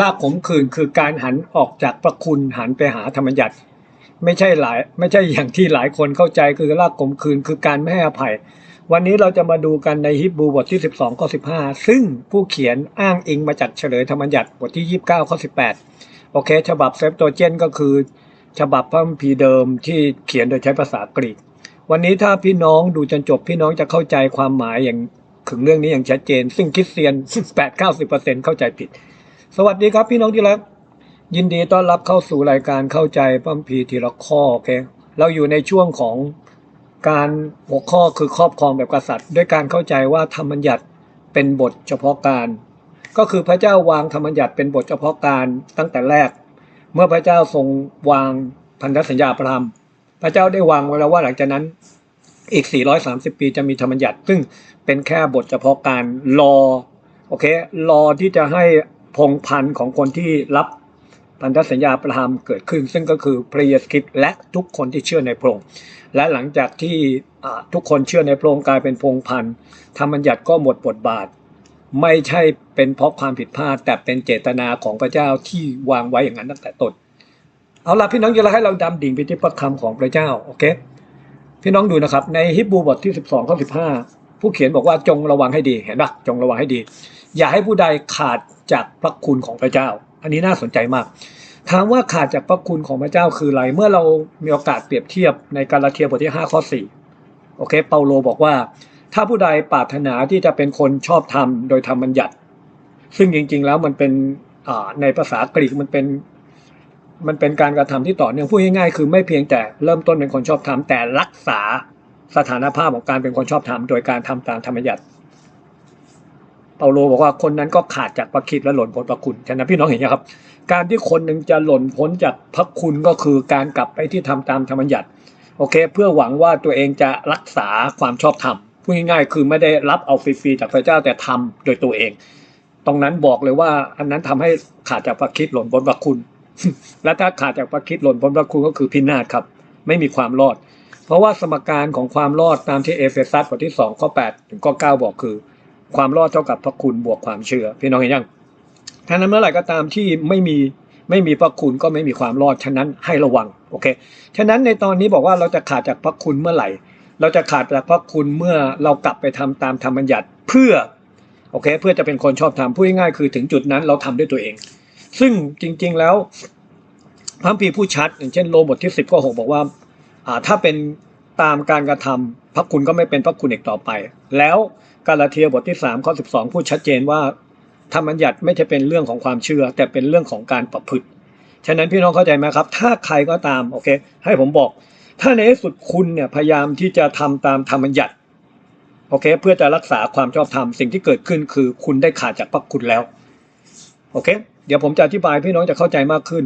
ลากขมขื่นคือการหันออกจากพระคุณหันไปหาธรรมยัติไม่ใช่หลายไม่ใช่อย่างที่หลายคนเข้าใจคือลากขมขื่นคือการไม่ให้อภัย วันนี้เราจะมาดูกันในฮิบรูบทที่ 12ข้อ15 ซึ่งผู้เขียนอ้างอิงมาจากเฉลยธรรมยัติบทที่ 29ข้อ18 โอเค ฉบับเซฟโตเจนก็คือ ฉบับพระคัมภีร์เดิมที่เขียนโดยใช้ภาษากรีกวันนี้ถ้าพี่น้องดูจนจบพี่น้องจะเข้าใจความหมายอย่างถึงเรื่องนี้อย่างชัดเจน ซึ่งคริสเตียน8-90%เข้าใจผิด สวัสดีครับพี่น้องที่รัก ยินดีต้อนรับเข้าสู่รายการเข้าใจพระคัมภีทีละข้อโอเคเราอยู่ในช่วงของการหัวข้อคือครอบครองแบบกษัตริย์ ด้วยการเข้าใจว่าธรรมบัญญัติเป็นบทเฉพาะการ ก็คือพระเจ้าวางธรรมบัญญัติเป็นบทเฉพาะการตั้งแต่แรก เมื่อพระเจ้าทรงวางพันธสัญญาประทามพระเจ้าได้วางไว้แล้วว่าหลังจากนั้นอีก 430 ปีจะมีธรรมบัญญัติ ซึ่งเป็นแค่บทเฉพาะการรอโอเครอที่จะให้ พงพันธ์ของคนที่รับพันธสัญญาประทามเกิดขึ้น ซึ่งก็คือพระเยซูคริสต์และทุกคนที่เชื่อในพระองค์และหลังจากที่ทุกคนเชื่อในพระองค์กลายเป็นพงพันธ์ธรรมบัญญัติก็หมดบทบาท ไม่ใช่เป็นเพราะความผิดพลาด แต่เป็นเจตนาของพระเจ้าที่วางไว้อย่างนั้นตั้งแต่ต้นเอาล่ะพี่น้องอย่าให้เราดำดิ่งไปที่พระคำของพระเจ้าโอเคพี่น้องดูนะครับในฮิบรูบทที่ 12ข้อ15 ผู้เขียนบอกว่าจงระวังให้ดีเห็นปะจงระวังให้ดี อย่าให้ผู้ใดขาดจากพระคุณของพระเจ้า อันนี้น่าสนใจมากถามว่าขาดจากพระคุณของพระเจ้าคืออะไร เมื่อเรามีโอกาสเปรียบเทียบในกาลาเทียบทที่5ข้อ4โอเค เปาโลบอกว่า ถ้าผู้ใดปรารถนาที่จะเป็นคนชอบธรรมโดยธรรมบัญญัติ ซึ่งจริงๆแล้วมันเป็นในภาษากรีกมันเป็นมันเป็นการกระทำที่ต่อเนื่องพูดง่ายๆคือไม่เพียงแต่เริ่มต้นเป็นคนชอบธรรมแต่รักษา สถานภาพของการเป็นคนชอบธรรมโดยการทำตามธรรมบัญญัติเปาโลบอกว่าคนนั้นก็ขาดจากพระคิดและหล่นพ้นพระคุณฉะนั้นพี่น้องเห็นไหมครับ การที่คนหนึ่งจะหล่นพ้นจากพระคุณก็คือการกลับไปที่ทำตามธรรมบัญญัติโอเค เพื่อหวังว่าตัวเองจะรักษาความชอบธรรมพูดง่ายๆคือไม่ได้รับเอาฟรีๆจากพระเจ้าแต่ทำโดยตัวเอง ตรงนั้นบอกเลยว่า อันนั้นทำให้ขาดจากพระคิดหล่นพ้นพระคุณ และถ้าขาดจากพระคิดหล่นพ้นพระคุณก็คือพินาศครับ ไม่มีความรอด เพราะว่าสมการของความรอดตามที่เอเฟซัสบทที่สองข้อแปดถึงข้อเก้าบอกคือ ความรอดเท่ากับพระคุณบวกความเชื่อพี่น้องเห็นยังท่านั้นเมื่อไหร่ก็ตามที่ไม่มีไม่มีพระคุณก็ไม่มีความรอดฉะนั้นให้ระวังโอเคฉะนั้นในตอนนี้บอกว่าเราจะขาดจากพระคุณเมื่อไหร่ เราจะขาดจากพระคุณเมื่อเรากลับไปทำตามธรรมบัญญัติเพื่อโอเค เพื่อจะเป็นคนชอบธรรมพูดง่ายๆคือถึงจุดนั้นเราทำด้วยตัวเอง ซึ่งจริงๆแล้วพระคัมภีผู้ชัด อย่างเช่นโลบทที่สิบข้อหกบอกว่า ถ้าเป็นตามการกระทำพระคุณก็ไม่เป็นพระคุณอีกต่อไป แล้วกาลาเทียบทที่3ข้อ12 พูดชัดเจนว่าธรรมบัญญัติไม่ใช่เป็นเรื่องของความเชื่อ แต่เป็นเรื่องของการประพฤติ ฉะนั้นพี่น้องเข้าใจไหมครับ ถ้าใครก็ตามโอเค ให้ผมบอก ถ้าในที่สุดคุณเนี่ยพยายามที่จะทำตามธรรมบัญญัติโอเค เพื่อจะรักษาความชอบธรรมสิ่งที่เกิดขึ้นคือคุณได้ขาดจากพระคุณแล้วโอเค เดี๋ยวผมจะอธิบายพี่น้องจะเข้าใจมากขึ้น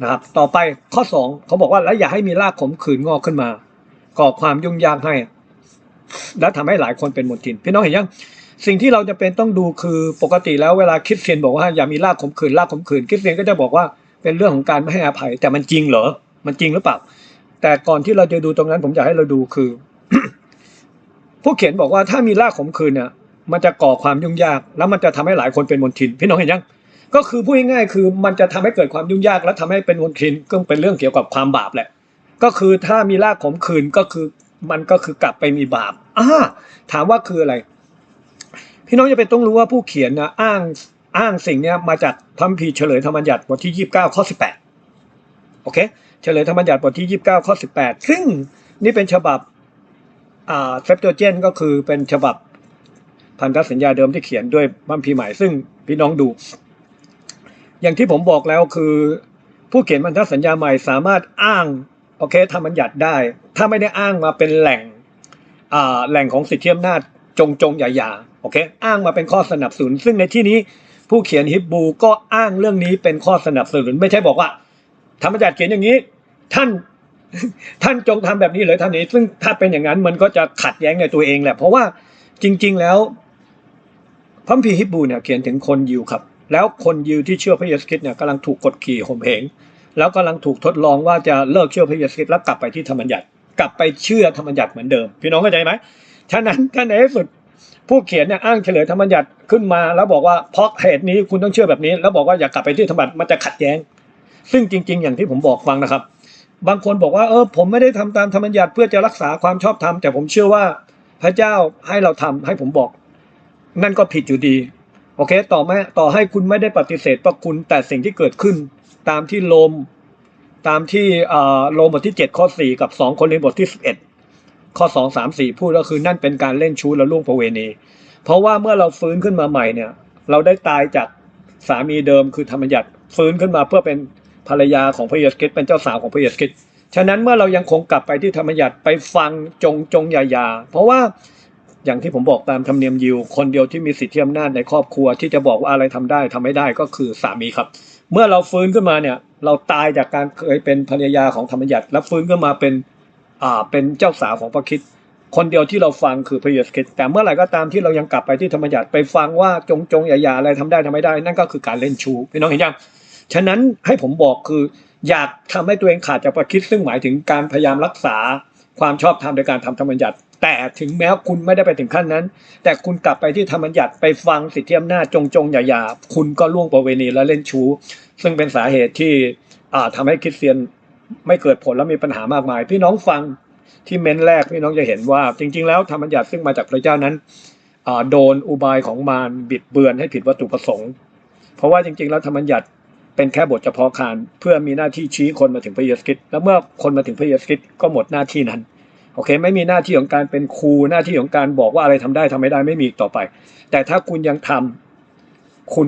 นะครับต่อไปข้อสองเขาบอกว่าและอย่าให้มีรากขมขื่นงอกขึ้นมา ก่อความยุ่งยากให้ และทำให้หลายคนเป็นมนทิน พี่น้องเห็นยังสิ่งที่เราจะเป็นต้องดูคือปกติแล้วเวลาคิดเตียนบอกว่าอย่ามีรากขมขื่นรากขมขื่นคิดเตียนก็จะบอกว่าเป็นเรื่องของการไม่ให้อภัย แต่มันจริงเหรอมันจริงหรือเปล่า แต่ก่อนที่เราจะดูตรงนั้น ผมอยากให้เราดูคือ ผู้เขียนบอกว่าถ้ามีรากขมขื่นเนี่ยมันจะก่อความยุ่งยาก แล้วมันจะทำให้หลายคนเป็นมนทิน พี่น้องเห็นยัง ก็คือพูดง่ายๆคือมันจะทำให้เกิดความยุ่งยากและทำให้เป็นมลทินก็เป็นเรื่องเกี่ยวกับความบาปแหละ ก็คือถ้ามีรากขมขืนก็คือมันก็คือกลับไปมีบาปอ่าถามว่าคืออะไร พี่น้องจะเป็นต้องรู้ว่าผู้เขียนนะอ้างอ้างสิ่งเนี้ยมาจากพระคัมภีเฉลยธรรมบัญญัติบทที่29ข้อ18โอเค เฉลยธรรมบัญญัติบทที่29ข้อ18ซึ่งนี่เป็นฉบับอ่าเซปโตเจนก็คือเป็นฉบับพันธสัญญาเดิมที่เขียนด้วยพระคัมภีใหม่ซึ่งพี่น้องดู อย่างที่ผมบอกแล้วคือ ผู้เขียนพันธสัญญาใหม่สามารถอ้างโอเคทำบัญญัติได้ ถ้าไม่ได้อ้างมาเป็นแหล่งแหล่งของสิทธิอำนาจจงจงอย่าอย่าโอเคอ้างมาเป็นข้อสนับสนุน ซึ่งในที่นี้ผู้เขียนฮิบรูก็อ้างเรื่องนี้เป็นข้อสนับสนุน ไม่ใช่บอกว่าธรรมบัญญัติเขียนอย่างนี้ ท่านท่านจงทำแบบนี้เลยท่านนี้ ซึ่งถ้าเป็นอย่างนั้นมันก็จะขัดแย้งในตัวเองแหละ เพราะว่าจริง ๆ แล้วพัมภีฮิบรูเนี่ยเขียนถึงคนยิวครับ แล้วคนยิวที่เชื่อพระเยซูคริสต์เนี่ยกำลังถูกกดขี่ข่มเหงแล้วกำลังถูกทดลองว่าจะเลิกเชื่อพระเยซูคริสต์แล้วกลับไปที่ธรรมบัญญัติ กลับไปเชื่อธรรมบัญญัติเหมือนเดิม พี่น้องเข้าใจไหมฉะนั้นท่านในที่สุดผู้เขียนเนี่ยอ้างเฉลยธรรมบัญญัติขึ้นมาแล้วบอกว่าเพราะเหตุนี้คุณต้องเชื่อแบบนี้ แล้วบอกว่าอย่ากลับไปที่ธรรมบัญญัติมันจะขัดแย้ง ซึ่งจริง ๆ อย่างที่ผมบอกฟังนะครับ บางคนบอกว่าเออผมไม่ได้ทำตามธรรมบัญญัติเพื่อจะรักษาความชอบธรรมแต่ผมเชื่อว่าพระเจ้าให้เราทำให้ผมบอก นั่นก็ผิดอยู่ดี โอเค ต่อแม่ต่อให้คุณไม่ได้ปฏิเสธพระคุณแต่สิ่งที่เกิดขึ้น ตามที่โลม ตามที่อ่อโลมบทที่ 7 ข้อ 4 กับ 2 คนเรียนบทที่ 11 ข้อ 2 3 4 พูดก็คือนั่นเป็นการเล่นชู้และล่วงประเวณี เพราะว่าเมื่อเราฟื้นขึ้นมาใหม่เนี่ย เราได้ตายจากสามีเดิมคือธรรมยัติฟื้นขึ้นมาเพื่อเป็นภรรยาของพระเยซูคริสต์เป็นเจ้าสาวของพระเยซูคริสต์ฉะนั้นเมื่อเรายังคงกลับไปที่ธรรมยัติไปฟังจงจงยายา เพราะว่า อย่างที่ผมบอกตามธรรมเนียมยิว คนเดียวที่มีสิทธิอำนาจในครอบครัวที่จะบอกว่าอะไรทำได้ทำไม่ได้ก็คือสามีครับ เมื่อเราฟื้นขึ้นมาเนี่ย เราตายจากการเคยเป็นภรรยาของธรรมยัติแล้วฟื้นขึ้นมาเป็นอ่าเป็นเจ้าสาวของพระคิดคนเดียวที่เราฟังคือพระเยซูคริสต์แต่เมื่อไหร่ก็ตามที่เรายังกลับไปที่ธรรมยัติไปฟังว่าจงจงอย่าอย่าอะไรทำได้ทำไม่ได้ นั่นก็คือการเล่นชูพี่น้องเห็นยังฉะนั้นให้ผมบอกคืออยากทำให้ตัวเองขาดจากพระคิดซึ่งหมายถึงการพยายามรักษาความชอบธรรมโดยการทำธรรมยัติ แต่ถึงแม้คุณไม่ได้ไปถึงขั้นนั้น แต่คุณกลับไปที่ธรรมยัติไปฟังสิทธิอำนาจจงจงอย่าอย่าคุณก็ล่วงประเวณีและเล่นชูซึ่งเป็นสาเหตุที่อ่าทำให้คริสเตียนไม่เกิดผลและมีปัญหามากมาย พี่น้องฟังที่เม้นแรกพี่น้องจะเห็นว่า จริง ๆ แล้วธรรมบัญญัติซึ่งมาจากพระเจ้านั้นโดนอุบายของมารบิดเบือนให้ผิดวัตถุประสงค์ เพราะว่าจริง ๆ แล้วธรรมบัญญัติเป็นแค่บทเฉพาะการเพื่อมีหน้าที่ชี้คนมาถึงพระเยซูคริสต์แล้วเมื่อคนมาถึงพระเยซูคริสต์ก็หมดหน้าที่นั้น โอเค ไม่มีหน้าที่ของการเป็นครูหน้าที่ของการบอกว่าอะไรทำได้ทำไม่ได้ไม่มีอีกต่อไป แต่ถ้าคุณยังทำคุณ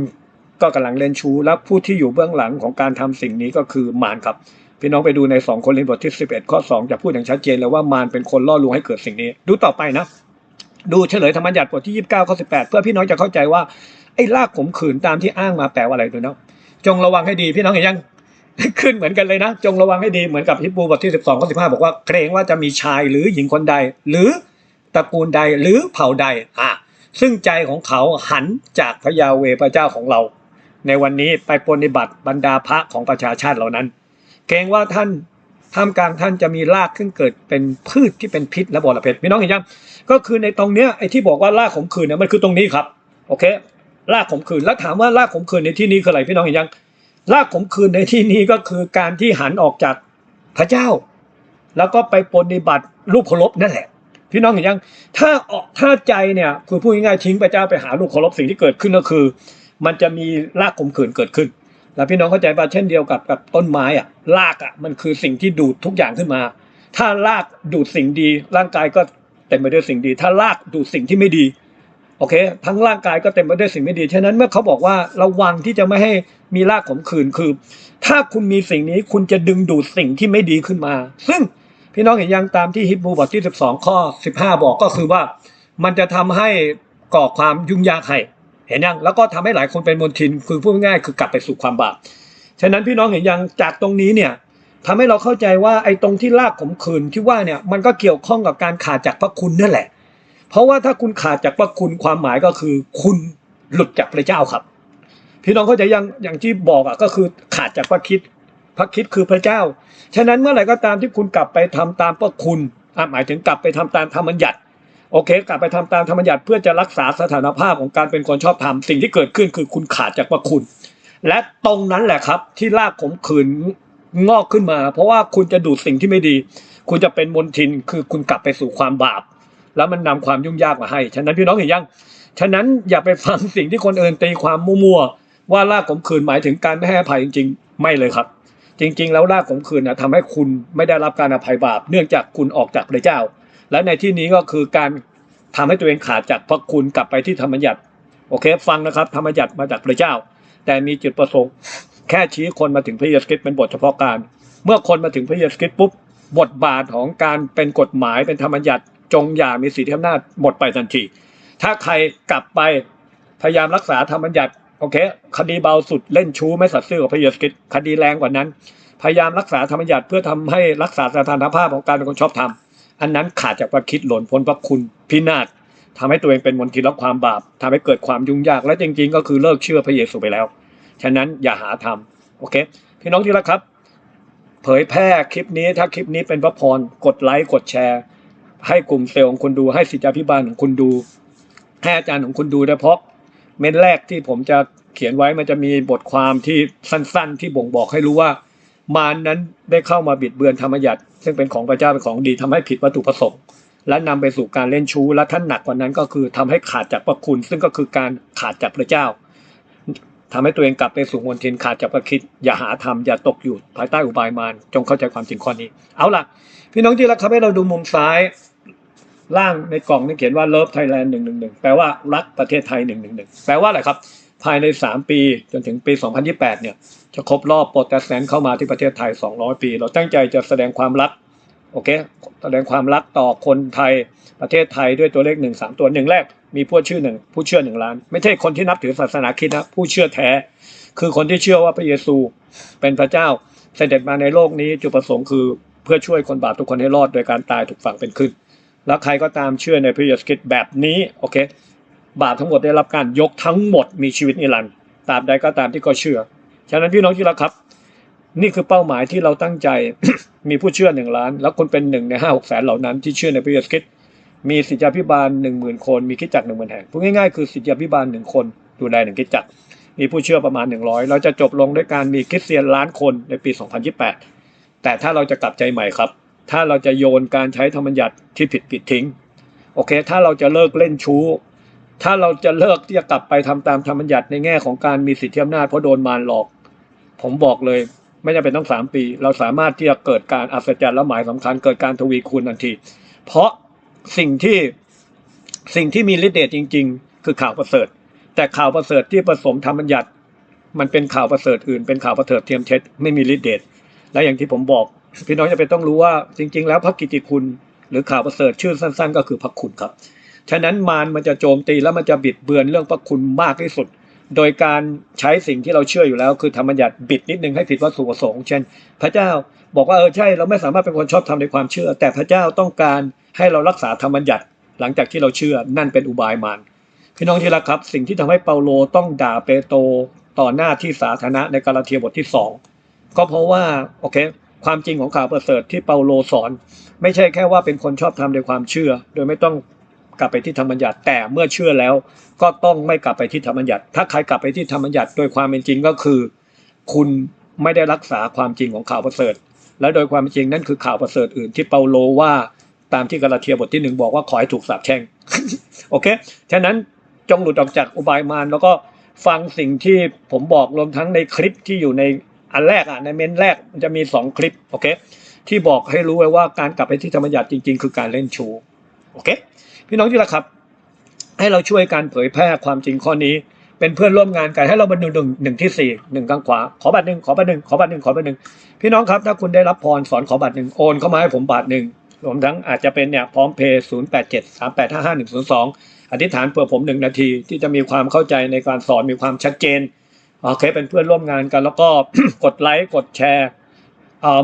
ก็กำลังเล่นชู้และผู้ที่อยู่เบื้องหลังของการทำสิ่งนี้ก็คือมารครับพี่น้องไปดูใน2คนรินธ์บทที่ 11 ข้อ 2 จะพูดอย่างชัดเจนเลยว่ามารเป็นคนล่อลวงให้เกิดสิ่งนี้ ดูต่อไปนะ ดูเฉลยธรรมบัญญัติบทที่ 29 ข้อ 18 เพื่อพี่น้องจะเข้าใจว่าไอ้ลากขมขืนตามที่อ้างมาแปลว่าอะไรดูเนาะจงระวังให้ดีพี่น้องเห็นยัง ขึ้นเหมือนกันเลยนะ จงระวังให้ดีเหมือนกับฮิบูบทที่ 12ข้อ15 บอกว่าเกรงว่าจะมีชายหรือหญิงคนใด หรือตระกูลใดหรือเผ่าใดอะซึ่งใจของเขาหันจากพระยาเวพระเจ้าของเรา ในวันนี้ไปปฏิบัติบรรดาพระของประชาชาติเหล่านั้น เกรงว่าท่านท่ามกลางท่านจะมีรากขึ้นเกิดเป็นพืชที่เป็นพิษและบอระเพ็ดพี่น้องเห็นยังก็คือในตรงเนี้ยไอ้ที่บอกว่ารากขมขื่นเนี่ยมันคือตรงนี้ครับโอเครากขมขื่นแล้วถามว่ารากขมขื่นในที่นี้คืออะไรพี่น้องเห็นยัง รากขมขื่นในที่นี้ก็คือการที่หันออกจากพระเจ้า แล้วก็ไปปฏิบัติรูปเคารพนั่นแหละ พี่น้องเห็นยังถ้าออกถ้าใจเนี่ยคือพูดง่ายๆทิ้งพระเจ้าไปหารูปเคารพสิ่งที่เกิดขึ้นก็คือ มันจะมีรากขมขื่นเกิดขึ้น แล้วพี่น้องเข้าใจป่ะเช่นเดียวกับกับต้นไม้อะรากอะมันคือสิ่งที่ดูดทุกอย่างขึ้นมา ถ้ารากดูดสิ่งดี ร่างกายก็เต็มไปด้วยสิ่งดี ถ้ารากดูดสิ่งที่ไม่ดี อเคทั้งร่างกายก็เต็มไปด้วยสิ่งไม่ดีฉะนั้นเมื่อเขาบอกว่าระวังที่จะไม่ให้มีรากขมขื่นคือ ถ้าคุณมีสิ่งนี้คุณจะดึงดูดสิ่งที่ไม่ดีขึ้นมา ซึ่งพี่น้องเห็นยังตามที่ฮิบรูบทที่ 12 ข้อ 15 บอกก็คือว่า มันจะทำให้ก่อความยุ่งยากให้เห็นยังแล้วก็ทำให้หลายคนเป็นมนทินคือพูดง่ายคือกลับไปสู่ความบาปฉะนั้นพี่น้องเห็นยังจากตรงนี้เนี่ยทำให้เราเข้าใจว่าไอ้ตรงที่ลากขมขื่นที่ว่าเนี่ยมันก็เกี่ยวข้องกับการขาดจากพระคุณนั่นแหละ เพราะว่าถ้าคุณขาดจากพระคุณความหมายก็คือ คุณหลุดจากพระเจ้าครับ พี่น้องเข้าใจยังอย่างที่บอกอะก็คือขาดจากพระคิดพระคิดคือพระเจ้า ฉะนั้นเมื่อไหร่ก็ตามที่คุณกลับไปทำตามพระคุณอะหมายถึงกลับไปทำตามธรรมบัญญัติโอเค กลับไปทำตามธรรมบัญญัติเพื่อจะรักษาสถานภาพของการเป็นคนชอบธรรมสิ่งที่เกิดขึ้นคือคุณขาดจากพระคุณ และตรงนั้นแหละครับ ที่ลากขมขืนงอกขึ้นมา เพราะว่าคุณจะดูดสิ่งที่ไม่ดี คุณจะเป็นมนทินคือคุณกลับไปสู่ความบาป แล้วมันนำความยุ่งยากมาให้ ฉะนั้นพี่น้องเห็นยัง ฉะนั้นอย่าไปฟังสิ่งที่คนอื่นตีความมั่วๆว่าลากขมขืนหมายถึงการไม่ให้อภัยจริง ๆ ไม่เลยครับ จริง ๆ แล้วลากขมขืนนะทำให้คุณไม่ได้รับการอภัยบาป เนื่องจากคุณออกจากพระเจ้า และในที่นี้ก็คือการทำให้ตัวเองขาดจากพระคุณกลับไปที่ธรรมัญญัติโอเค ฟังนะครับธรรมัญญัติมาจากพระเจ้า แต่มีจุดประสงค์ แค่ชี้คนมาถึงพระเยซูคริสต์เป็นบทเฉพาะการ เมื่อคนมาถึงพระเยซูคริสต์ปุ๊บบทบาทของการเป็นกฎหมายเป็นธรรมัญญัติ จงอย่ามีสิทธิอำนาจหมดไปทันที ถ้าใครกลับไปพยายามรักษาธรรมบัญญัติโอเค คดีเบาสุดเล่นชู้ไม่สัตย์ซื่อกับพระเยซูคริสต์คดีแรงกว่านั้น พยายามรักษาธรรมบัญญัติเพื่อทำให้รักษาสถานภาพของการเป็นคนชอบธรรมอันนั้นขาดจากพระคิดหล่นพ้นพระคุณพินาศทำให้ตัวเองเป็นมนทินและความบาปทำให้เกิดความยุ่งยากและจริงๆ ก็คือเลิกเชื่อพระเยซูไปแล้ว ฉะนั้นอย่าหาทำโอเค พี่น้องที่รักครับ เผยแพร่คลิปนี้ถ้าคลิปนี้เป็นพระพรกดไลค์กดแชร์ ให้กลุ่มเซลล์ของคุณดูให้สิทธิพิบาลของคุณดูให้อาจารย์ของคุณดูนะเพราะเม็ดแรกที่ผมจะเขียนไว้มันจะมีบทความที่สั้นๆ ที่บ่งบอกให้รู้ว่า มารนั้นได้เข้ามาบิดเบือนธรรมยัติซึ่งเป็นของพระเจ้าเป็นของดีทำให้ผิดวัตถุประสงค์ และนำไปสู่การเล่นชู้และท่านหนักกว่านั้นก็คือทำให้ขาดจากพระคุณ ซึ่งก็คือการขาดจากพระเจ้าทำให้ตัวเองกลับไปสู่มนทินขาดจากพระคิดอย่าหาทำอย่าตกอยู่ภายใต้อุบายมารจงเข้าใจความจริงข้อนี้ เอาล่ะ พี่น้องที่รักครับให้เราดูมุมซ้าย ล่างในกล่องนี่เขียนว่า Love Thailand 111 แปลว่ารักประเทศไทย 111 แปลว่าอะไรครับ ภายใน 3 ปีจนถึงปี 2028 เนี่ย จะครบรอบโปรเตสแตนต์เข้ามาที่ประเทศไทย 200 ปี เราตั้งใจจะแสดงความรัก โอเค แสดงความรักต่อคนไทยประเทศไทยด้วยตัวเลข 1 3 ตัวหนึ่งแรก มีผู้ชื่อหนึ่งผู้เชื่อหนึ่งล้าน ไม่ใช่คนที่นับถือศาสนาคริสต์นะ ผู้เชื่อแท้ คือคนที่เชื่อว่าพระเยซูเป็นพระเจ้าเสด็จมาในโลกนี้จุดประสงค์คือเพื่อช่วยคนบาปทุกคนให้รอดโดยการตายถูกฝังเป็นขึ้น แล้วใครก็ตามเชื่อในพระเยซูคริสต์แบบนี้โอเคบาปทั้งหมดได้รับการยกทั้งหมดมีชีวิตนิรันดร์ตราบใดก็ตามที่ก็เชื่อ ฉะนั้นพี่น้องที่รักครับ นี่คือเป้าหมายที่เราตั้งใจมีผู้เชื่อหนึ่งล้าน แล้วคนเป็นหนึ่งในห้าหกแสนเหล่านั้นที่เชื่อในพระเยซูคริสต์มีสิทธิพิบาลหนึ่งหมื่นคน มีคิดจักรหนึ่งหมื่นแห่งพูดง่ายๆคือสิทธิพิบาลหนึ่งคนดูแลหนึ่งคิดจักรมีผู้เชื่อประมาณ100เราจะจบลงด้วยการมีคริสเตียนล้านคนในปี2028แต่ถ้าเราจะกลับใจใหม่ครับ ถ้าเราจะโยนการใช้ธรรมบัญญัติที่ผิดผิดทิ้ง โอเค ถ้าเราจะเลิกเล่นชู้ ถ้าเราจะเลิกที่จะกลับไปทำตามธรรมบัญญัติในแง่ของการมีสิทธิอำนาจเพราะโดนมารหลอก ผมบอกเลยไม่จำเป็นต้องสามปี เราสามารถที่จะเกิดการอัศจรรย์และหมายสำคัญเกิดการทวีคูณทันที เพราะสิ่งที่สิ่งที่มีฤทธิ์เดชจริง ๆ คือข่าวประเสริฐ แต่ข่าวประเสริฐที่ผสมธรรมบัญญัติ มันเป็นข่าวประเสริฐอื่นเป็นข่าวประเสริฐเทียมเท็จไม่มีฤทธิ์เดชและอย่างที่ผมบอก พี่น้องจะเป็นต้องรู้ว่าจริง ๆ แล้วพระกิติคุณ หรือข่าวประเสริฐชื่อสั้น ๆ ก็คือพระคุณครับ ฉะนั้นมารมันจะโจมตีแล้วมันจะบิดเบือนเรื่องพระคุณมากที่สุด โดยการใช้สิ่งที่เราเชื่ออยู่แล้ว คือธรรมัญญัติบิดนิดนึงให้ผิดวัตถุประสงค์เช่น พระเจ้าบอกว่าเออใช่เราไม่สามารถเป็นคนชอบทำในความเชื่อ แต่พระเจ้าต้องการให้เรารักษาธรรมัญญัติหลังจากที่เราเชื่อนั่นเป็นอุบายมารพี่น้องที่รักครับ สิ่งที่ทำให้เปาโลต้องด่าเปโตรต่อหน้าที่สาธารณะในกาลาเทียบทที่สองก็เพราะว่าโอเค ความจริงของข่าวประเสริฐที่เปาโลสอน ไม่ใช่แค่ว่าเป็นคนชอบทำในความเชื่อ โดยไม่ต้องกลับไปที่ธรรมบัญญัติแต่เมื่อเชื่อแล้ว ก็ต้องไม่กลับไปที่ธรรมบัญญัติ ถ้าใครกลับไปที่ธรรมบัญญัติโดยความเป็นจริงก็คือ คุณไม่ได้รักษาความจริงของข่าวประเสริฐ และโดยความจริงนั่นคือข่าวประเสริฐอื่นที่เปาโลว่าตามที่กาลาเทียบทที่หนึ่งบอกว่าขอให้ถูกสาปแช่งโอเคฉะนั้นจงหลุดออกจากอุบายมารแล้วก็ฟังสิ่งที่ผมบอกรวมทั้งในคลิปที่อยู่ใน อันแรกอะในเมนแรกมันจะมีสองคลิปโอเคที่บอกให้รู้ไว้ว่าการกลับไปที่ธรรมยัติจริง ๆ คือการเล่นชูโอเคพี่น้องที่รักครับ ให้เราช่วยการเผยแพร่ความจริงข้อนี้ เป็นเพื่อนร่วมงานกันให้เรามาดูหนึ่งหนึ่งที่สี่หนึ่งข้างขวาขอบัตรหนึ่งขอบัตรหนึ่งขอบัตรหนึ่งขอบัตรหนึ่งพี่น้องครับถ้าคุณได้รับพรสอนขอบัตรหนึ่งโอนเข้ามาให้ผมบาทหนึ่งรวมทั้งอาจจะเป็นเนี่ยพร้อมเพย์ศูนย์แปดเจ็ดสามแปดห้าห้าหนึ่งศูนย์สองอธิษฐานเพื่อผมหนึ่งนาทีที่จะมีความเข้าใจในการสอนมีความชัดเจน โอเคเป็นเพื่อนร่วมงานกัน แล้วก็กดไลค์กดแชร์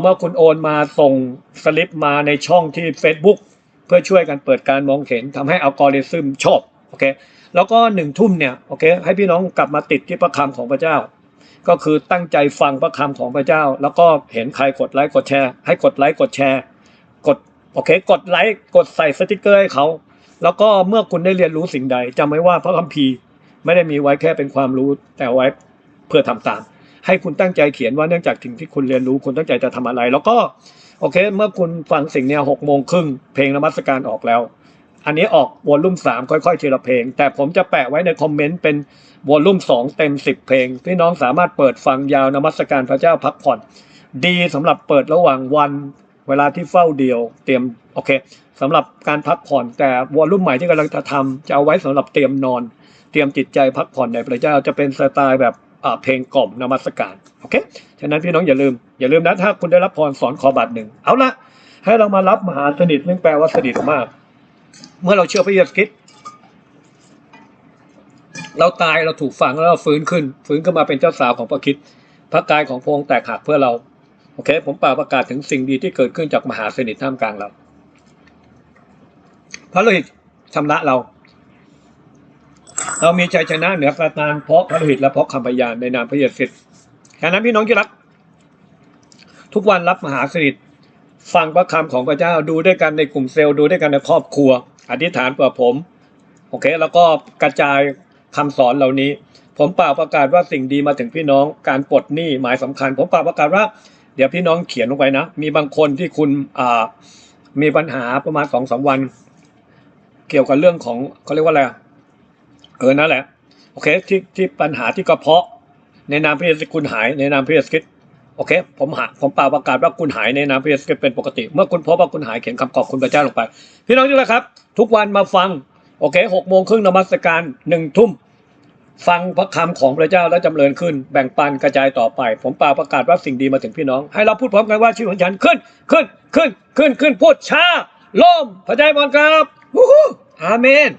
เมื่อคุณโอนมาส่งสลิปมาในช่องที่ Facebook เพื่อช่วยกันเปิดการมองเห็นทำให้อัลกอริทึมชอบโอเคแล้วก็หนึ่งทุ่มเนี่ยโอเคให้พี่น้องกลับมาติดที่พระคำของพระเจ้า ก็คือตั้งใจฟังพระคำของพระเจ้า แล้วก็เห็นใครกดไลค์กดแชร์ ให้กดไลค์กดแชร์ กดโอเค กดไลค์กดใส่สติกเกอร์ให้เขาแล้วก็เมื่อคุณได้เรียนรู้สิ่งใดจำไว้ว่าพระคัมภีร์ไม่ได้มีไว้แค่เป็นความรู้แต่ไว้ เพื่อทำตาม ให้คุณตั้งใจเขียนว่าเนื่องจากสิ่งที่คุณเรียนรู้คุณตั้งใจจะทำอะไร แล้วก็โอเค เมื่อคุณฟังสิ่งเนี้ยหกโมงครึ่งเพลงนมัสการออกแล้ว อันนี้ออกวอลลุ่มสามค่อยๆทีละเพลง แต่ผมจะแปะไว้ในคอมเมนต์เป็นวอลลุ่มสองเต็มสิบเพลงพี่น้องสามารถเปิดฟังยาวนมัสการพระเจ้าพักผ่อน ดีสำหรับเปิดระหว่างวันเวลาที่เฝ้าเดียว เตรียมโอเคสำหรับการพักผ่อนแต่วอลลุ่มใหม่ที่กำลังจะทำจะเอาไว้สำหรับเตรียมนอน เตรียมจิตใจพักผ่อนในพระเจ้าจะเป็นสไตล์แบบ เพลงกล่อมนมัสการโอเคฉะนั้นพี่น้องอย่าลืมอย่าลืมนะถ้าคุณได้รับพรสอนขอบัตรหนึ่งเอาละให้เรามารับมหาสนิทซึ่งแปลว่าสนิทมาก เมื่อเราเชื่อพระเยซูคริสต์เราตายเราถูกฝังแล้วเราฟื้นขึ้น ฟื้นขึ้นมาเป็นเจ้าสาวของพระคิดพระกายของพระองค์แตกหักเพื่อเราโอเค ผมป่าประกาศถึงสิ่งดีที่เกิดขึ้นจากมหาสนิทท่ามกลางเราพระโลหิตชำระเรา เรามีชัยชนะเหนือซาตานเพราะพระโลหิตและเพราะคำพยานในนามพระเยซูคริสต์ฉะนั้นพี่น้องที่รัก ทุกวันรับมหาสนิทฟังพระคำของพระเจ้าดูด้วยกันในกลุ่มเซลล์ดูด้วยกันในครอบครัว อธิษฐานเพื่อผม โอเค แล้วก็กระจายคำสอนเหล่านี้ ผมเปล่าประกาศว่าสิ่งดีมาถึงพี่น้องการปลดหนี้หมายสำคัญ ผมเปล่าประกาศว่าเดี๋ยวพี่น้องเขียนลงไปนะ มีบางคนที่คุณอ่ามีปัญหาประมาณสองสาวัน เกี่ยวกับเรื่องของเขาเรียกว่าอะไร เออนั่นแหละ โอเคที่ที่ปัญหาที่กระเพาะ ในนามพระเยซูคุณหายในนามพระเยซูคริสต์โอเค ผมหาผมเปล่าประกาศว่าคุณหายในนามพระเยซูคริสต์เป็นปกติ เมื่อคุณพบว่าคุณหายเขียนคำขอบคุณพระเจ้าลงไป พี่น้องนี่แหละครับ ทุกวันมาฟังโอเคหกโมงครึ่งนมัสการหนึ่งทุ่มฟังพระคำของพระเจ้าแล้วจำเริญขึ้น แบ่งปันกระจายต่อไป ผมเปล่าประกาศว่าสิ่งดีมาถึงพี่น้อง ให้เราพูดพร้อมกันว่าชีวิตของฉันขึ้น ขึ้น ขึ้น ขึ้น ขึ้นพูดช้าล่มพระเจ้าบอลครับฮู้ฮู้อาเมน